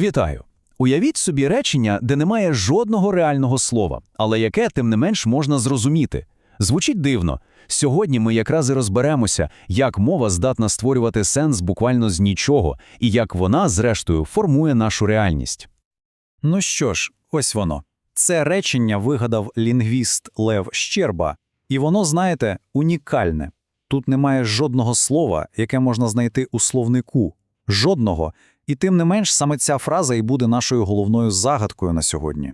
Вітаю! Уявіть собі речення, де немає жодного реального слова, але яке, тим не менш, можна зрозуміти. Звучить дивно. Сьогодні ми якраз і розберемося, як мова здатна створювати сенс буквально з нічого, і як вона, зрештою, формує нашу реальність. Ну що ж, ось воно. Це речення вигадав лінгвіст Лев Щерба, і воно, знаєте, унікальне. Тут немає жодного слова, яке можна знайти у словнику. Жодного. І тим не менш, саме ця фраза і буде нашою головною загадкою на сьогодні.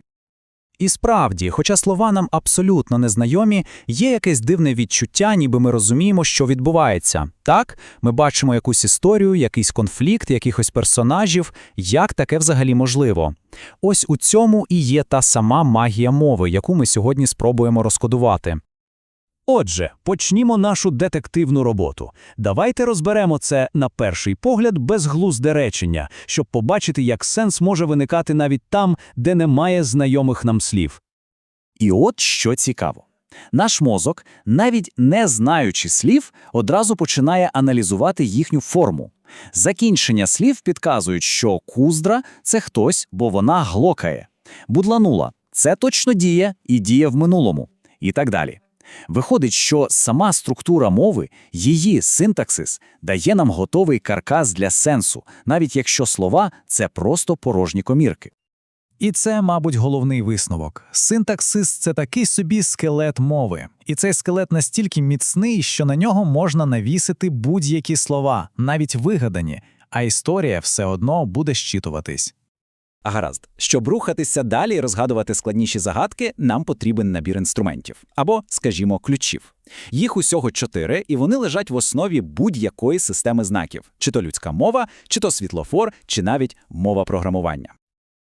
І справді, хоча слова нам абсолютно незнайомі, є якесь дивне відчуття, ніби ми розуміємо, що відбувається. Так, ми бачимо якусь історію, якийсь конфлікт, якихось персонажів, як таке взагалі можливо. Ось у цьому і є та сама магія мови, яку ми сьогодні спробуємо розкодувати. Отже, почнімо нашу детективну роботу. Давайте розберемо це на перший погляд безглузде речення, щоб побачити, як сенс може виникати навіть там, де немає знайомих нам слів. І от що цікаво. Наш мозок, навіть не знаючи слів, одразу починає аналізувати їхню форму. Закінчення слів підказують, що куздра це хтось, бо вона глокає. Будланула це точно діє і діє в минулому, і так далі. Виходить, що сама структура мови, її синтаксис, дає нам готовий каркас для сенсу, навіть якщо слова це просто порожні комірки. І це, мабуть, головний висновок. Синтаксис це такий собі скелет мови. І цей скелет настільки міцний, що на нього можна навісити будь-які слова, навіть вигадані, а історія все одно буде щитуватись. А гаразд, щоб рухатися далі і розгадувати складніші загадки, нам потрібен набір інструментів або, скажімо, ключів. Їх усього чотири, і вони лежать в основі будь-якої системи знаків: чи то людська мова, чи то світлофор, чи навіть мова програмування.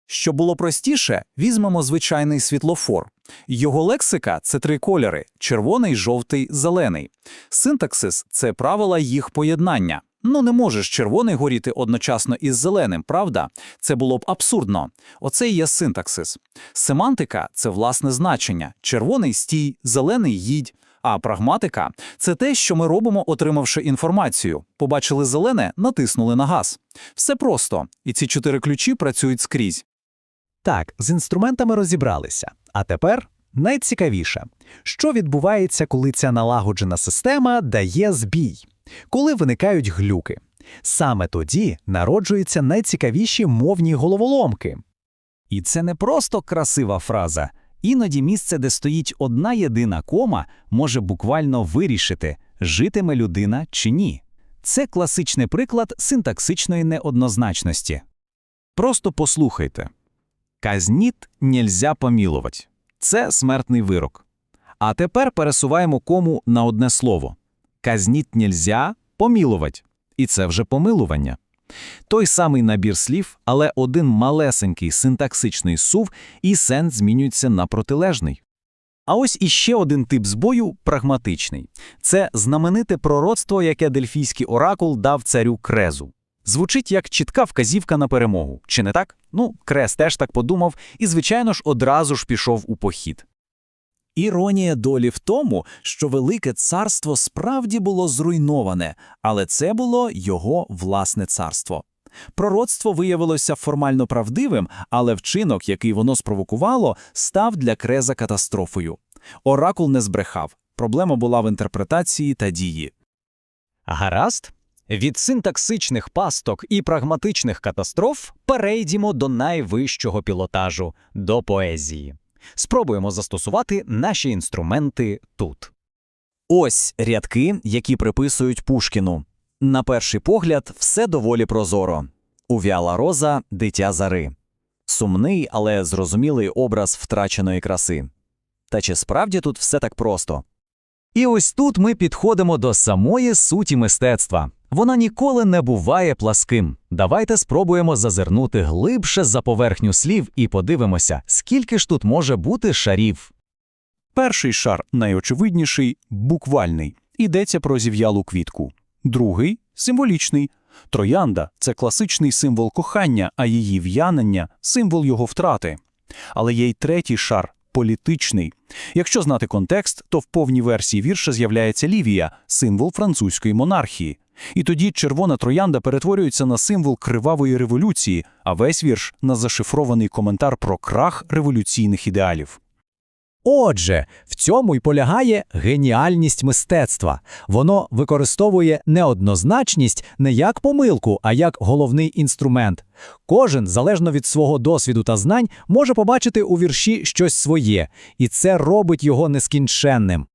Щоб було простіше, візьмемо звичайний світлофор. Його лексика це три кольори: червоний, жовтий, зелений. Синтаксис це правила їх поєднання. Ну, не може ж червоний горіти одночасно із зеленим, правда? Це було б абсурдно. Оце і є синтаксис. Семантика це власне значення: червоний стій, зелений їдь. А прагматика це те, що ми робимо, отримавши інформацію. Побачили зелене, натиснули на газ. Все просто, і ці чотири ключі працюють скрізь. Так, з інструментами розібралися. А тепер найцікавіше, що відбувається, коли ця налагоджена система дає збій, коли виникають глюки. Саме тоді народжуються найцікавіші мовні головоломки. І це не просто красива фраза. Іноді місце, де стоїть одна єдина кома, може буквально вирішити, житиме людина чи ні. Це класичний приклад синтаксичної неоднозначності. Просто послухайте. Казніт нельзя помілувати. Це смертний вирок. А тепер пересуваємо кому на одне слово. Казніт нельзя помілувати. І це вже помилування. Той самий набір слів, але один малесенький синтаксичний сув, і сенс змінюється на протилежний. А ось іще один тип збою прагматичний. Це знамените пророцтво, яке дельфійський оракул дав царю крезу. Звучить як чітка вказівка на перемогу, чи не так? Ну, Крес теж так подумав і, звичайно ж, одразу ж пішов у похід. Іронія долі в тому, що Велике царство справді було зруйноване, але це було його власне царство. Пророцтво виявилося формально правдивим, але вчинок, який воно спровокувало, став для креза катастрофою. Оракул не збрехав. Проблема була в інтерпретації та дії. Гаразд. Від синтаксичних пасток і прагматичних катастроф перейдімо до найвищого пілотажу до поезії. Спробуємо застосувати наші інструменти тут. Ось рядки, які приписують Пушкіну. На перший погляд, все доволі прозоро. Увяла роза, дитя зари. Сумний, але зрозумілий образ втраченої краси. Та чи справді тут все так просто? І ось тут ми підходимо до самої суті мистецтва. Вона ніколи не буває пласким. Давайте спробуємо зазирнути глибше за поверхню слів і подивимося, скільки ж тут може бути шарів. Перший шар, найочевидніший, буквальний, йдеться про зів'ялу квітку. Другий символічний. Троянда це класичний символ кохання, а її в'янення символ його втрати. Але є й третій шар політичний. Якщо знати контекст, то в повній версії вірша з'являється Лівія, символ французької монархії. І тоді червона троянда перетворюється на символ кривавої революції, а весь вірш на зашифрований коментар про крах революційних ідеалів. Отже, в цьому й полягає геніальність мистецтва. Воно використовує неоднозначність не як помилку, а як головний інструмент. Кожен, залежно від свого досвіду та знань, може побачити у вірші щось своє, і це робить його нескінченним.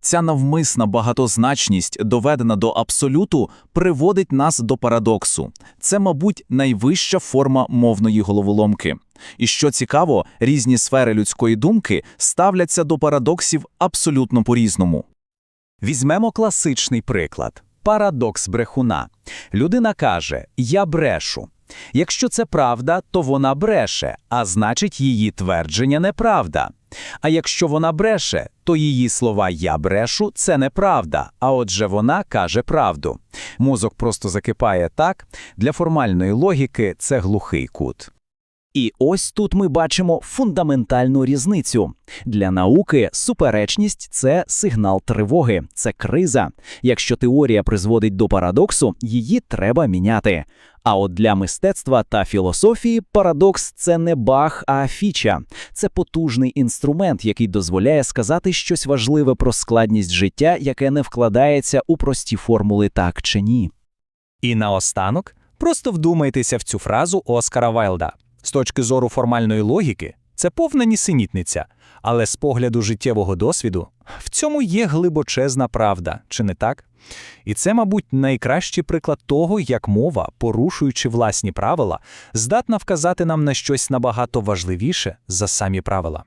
Ця навмисна багатозначність, доведена до абсолюту, приводить нас до парадоксу. Це, мабуть, найвища форма мовної головоломки. І що цікаво, різні сфери людської думки ставляться до парадоксів абсолютно по-різному. Візьмемо класичний приклад – парадокс брехуна. Людина каже «я брешу». Якщо це правда, то вона бреше, а значить її твердження неправда. А якщо вона бреше, то її слова «я брешу» – це неправда, а отже вона каже правду. Мозок просто закипає так, для формальної логіки це глухий кут. І ось тут ми бачимо фундаментальну різницю. Для науки суперечність це сигнал тривоги, це криза. Якщо теорія призводить до парадоксу, її треба міняти. А от для мистецтва та філософії парадокс це не баг, а фіча. Це потужний інструмент, який дозволяє сказати щось важливе про складність життя, яке не вкладається у прості формули так чи ні. І наостанок, просто вдумайтеся в цю фразу Оскара Вайлда. З точки зору формальної логіки, це повна нісенітниця, але з погляду життєвого досвіду в цьому є глибочезна правда, чи не так? І це, мабуть, найкращий приклад того, як мова, порушуючи власні правила, здатна вказати нам на щось набагато важливіше за самі правила.